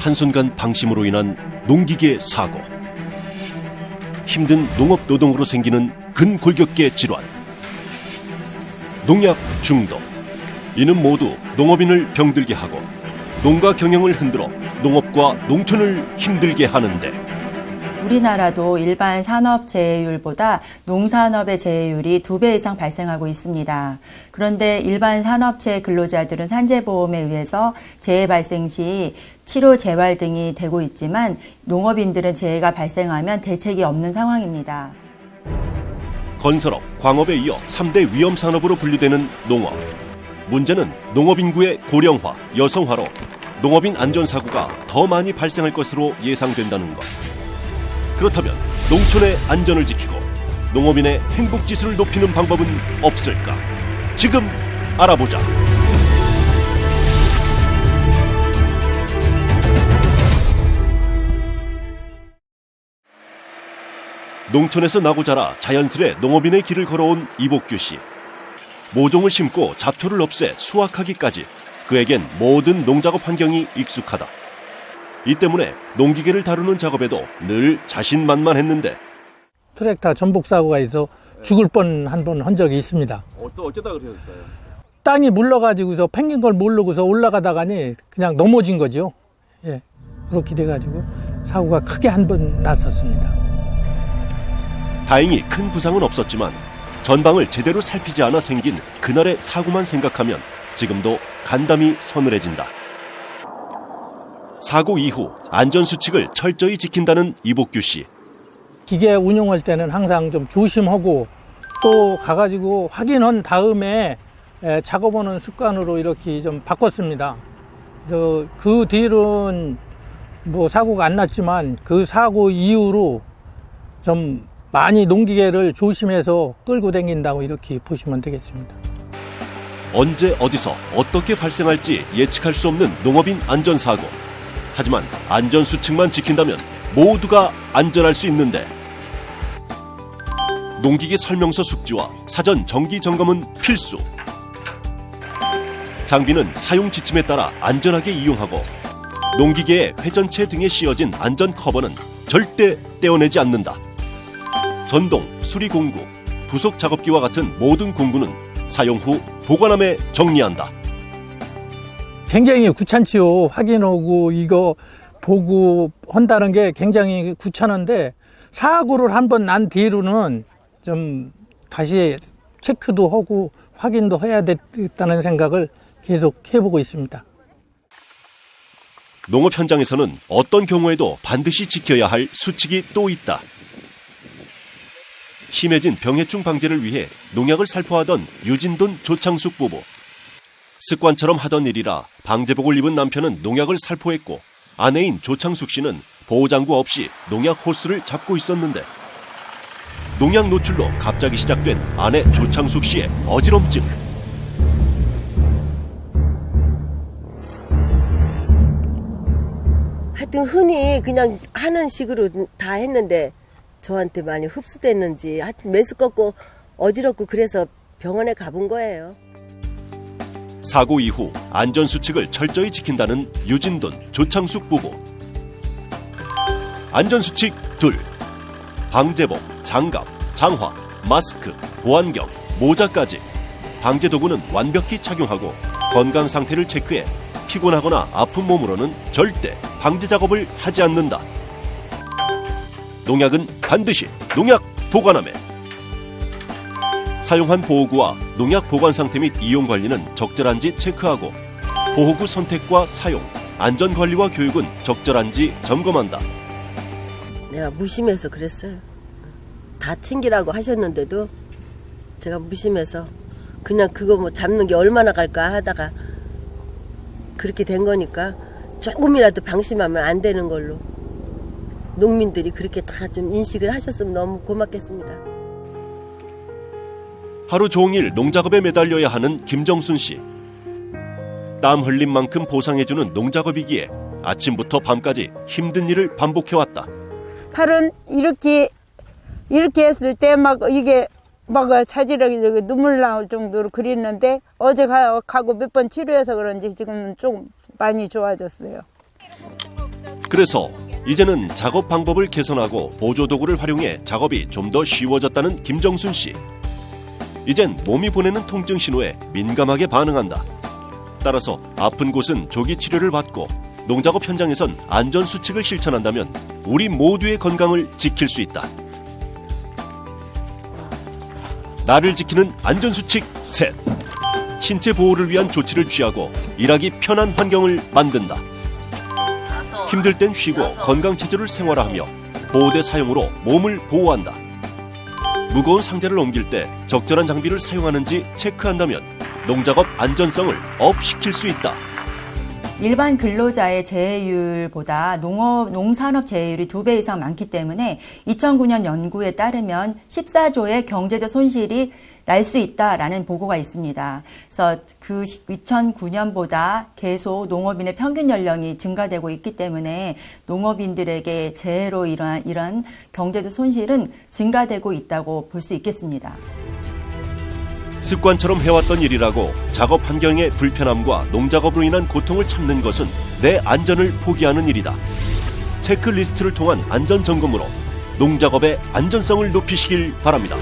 한순간 방심으로 인한 농기계 사고. 힘든 농업 노동으로 생기는 근골격계 질환. 농약 중독. 이는 모두 농업인을 병들게 하고 농가 경영을 흔들어 농업과 농촌을 힘들게 하는데 우리나라도 일반 산업 재해율보다 농산업의 재해율이 두 배 이상 발생하고 있습니다. 그런데 일반 산업체 근로자들은 산재보험에 의해서 재해 발생 시 치료 재활 등이 되고 있지만 농업인들은 재해가 발생하면 대책이 없는 상황입니다. 건설업, 광업에 이어 3대 위험 산업으로 분류되는 농업. 문제는 농업 인구의 고령화, 여성화로 농업인 안전 사고가 더 많이 발생할 것으로 예상된다는 것. 그렇다면 농촌의 안전을 지키고 농업인의 행복 지수를 높이는 방법은 없을까? 지금 알아보자. 농촌에서 나고 자라 자연스레 농업인의 길을 걸어온 이복규 씨. 모종을 심고 잡초를 없애 수확하기까지 그에겐 모든 농작업 환경이 익숙하다. 이 때문에 농기계를 다루는 작업에도 늘 자신만만했는데 트랙터 전복 사고가 있어 죽을 뻔 한 번 한 적이 있습니다. 어떠, 어쩌다 그러셨어요? 땅이 물러가지고서 팽긴 걸 모르고서 올라가다가니 그냥 넘어진 거죠. 예. 그렇게 돼가지고 사고가 크게 한 번 났었습니다. 다행히 큰 부상은 없었지만 전방을 제대로 살피지 않아 생긴 그날의 사고만 생각하면 지금도 간담이 서늘해진다. 사고 이후 안전 수칙을 철저히 지킨다는 이복규 씨. 기계 운용할 때는 항상 좀 조심하고 또 가가지고 확인한 다음에 에, 작업하는 습관으로 이렇게 좀 바꿨습니다. 그래서 그 뒤로는 뭐 사고가 안 났지만 그 사고 이후로 좀 많이 농기계를 조심해서 끌고 다닌다고 이렇게 보시면 되겠습니다. 언제 어디서 어떻게 발생할지 예측할 수 없는 농업인 안전사고. 하지만 안전수칙만 지킨다면 모두가 안전할 수 있는데 농기계 설명서 숙지와 사전 정기 점검은 필수. 장비는 사용 지침에 따라 안전하게 이용하고 농기계의 회전체 등에 씌워진 안전 커버는 절대 떼어내지 않는다. 전동, 수리 공구, 부속 작업기와 같은 모든 공구는 사용 후 보관함에 정리한다. 굉장히 귀찮지요. 확인하고 이거 보고 한다는 게 굉장히 귀찮은데 사고를 한 번 난 뒤로는 좀 다시 체크도 하고 확인도 해야 되겠다는 생각을 계속 해보고 있습니다. 농업 현장에서는 어떤 경우에도 반드시 지켜야 할 수칙이 또 있다. 심해진 병해충 방제를 위해 농약을 살포하던 유진돈 조창숙 부부. 습관처럼 하던 일이라 방제복을 입은 남편은 농약을 살포했고 아내인 조창숙 씨는 보호장구 없이 농약 호스를 잡고 있었는데 농약 노출로 갑자기 시작된 아내 조창숙 씨의 어지럼증. 하여튼 흔히 그냥 하는 식으로 다 했는데 저한테 많이 흡수됐는지 하여튼 메스껍고 어지럽고 그래서 병원에 가본 거예요. 사고 이후 안전 수칙을 철저히 지킨다는 유진돈 조창숙 부부. 안전 수칙 둘. 방제복, 장갑, 장화, 마스크, 보안경, 모자까지 방제 도구는 완벽히 착용하고 건강 상태를 체크해 피곤하거나 아픈 몸으로는 절대 방제 작업을 하지 않는다. 농약은 반드시 농약 보관함에 사용한 보호구와 농약 보관 상태 및 이용 관리는 적절한지 체크하고 보호구 선택과 사용, 안전 관리와 교육은 적절한지 점검한다. 내가 무심해서 그랬어요. 다 챙기라고 하셨는데도 제가 무심해서 그냥 그거 뭐 잡는 게 얼마나 갈까 하다가 그렇게 된 거니까 조금이라도 방심하면 안 되는 걸로 농민들이 그렇게 다 좀 인식을 하셨으면 너무 고맙겠습니다. 하루 종일 농작업에 매달려야 하는 김정순 씨. 땀 흘린 만큼 보상해주는 농작업이기에 아침부터 밤까지 힘든 일을 반복해왔다. 팔은 이렇게 이렇게 했을 때 막 이게 막 차지력이 눈물 나올 정도로 그랬는데 어제 가, 가고 몇 번 치료해서 그런지 지금 좀 많이 좋아졌어요. 그래서 이제는 작업 방법을 개선하고 보조 도구를 활용해 작업이 좀 더 쉬워졌다는 김정순 씨. 이젠 몸이 보내는 통증 신호에 민감하게 반응한다. 따라서 아픈 곳은 조기 치료를 받고 농작업 현장에선 안전 수칙을 실천한다면 우리 모두의 건강을 지킬 수 있다. 나를 지키는 안전 수칙 셋. 신체 보호를 위한 조치를 취하고 일하기 편한 환경을 만든다. 힘들 땐 쉬고 건강 체조를 생활화하며 보호대 사용으로 몸을 보호한다. 무거운 상자를 옮길 때 적절한 장비를 사용하는지 체크한다면 농작업 안전성을 업시킬 수 있다. 일반 근로자의 재해율보다 농업, 농산업 재해율이 두 배 이상 많기 때문에 2009년 연구에 따르면 14조의 경제적 손실이 날 수 있다라는 보고가 있습니다. 그래서 그 2009년보다 계속 농업인의 평균 연령이 증가되고 있기 때문에 농업인들에게 재해로 이러한 이런 경제적 손실은 증가되고 있다고 볼 수 있겠습니다. 습관처럼 해왔던 일이라고 작업 환경의 불편함과 농작업으로 인한 고통을 참는 것은 내 안전을 포기하는 일이다. 체크리스트를 통한 안전 점검으로 농작업의 안전성을 높이시길 바랍니다.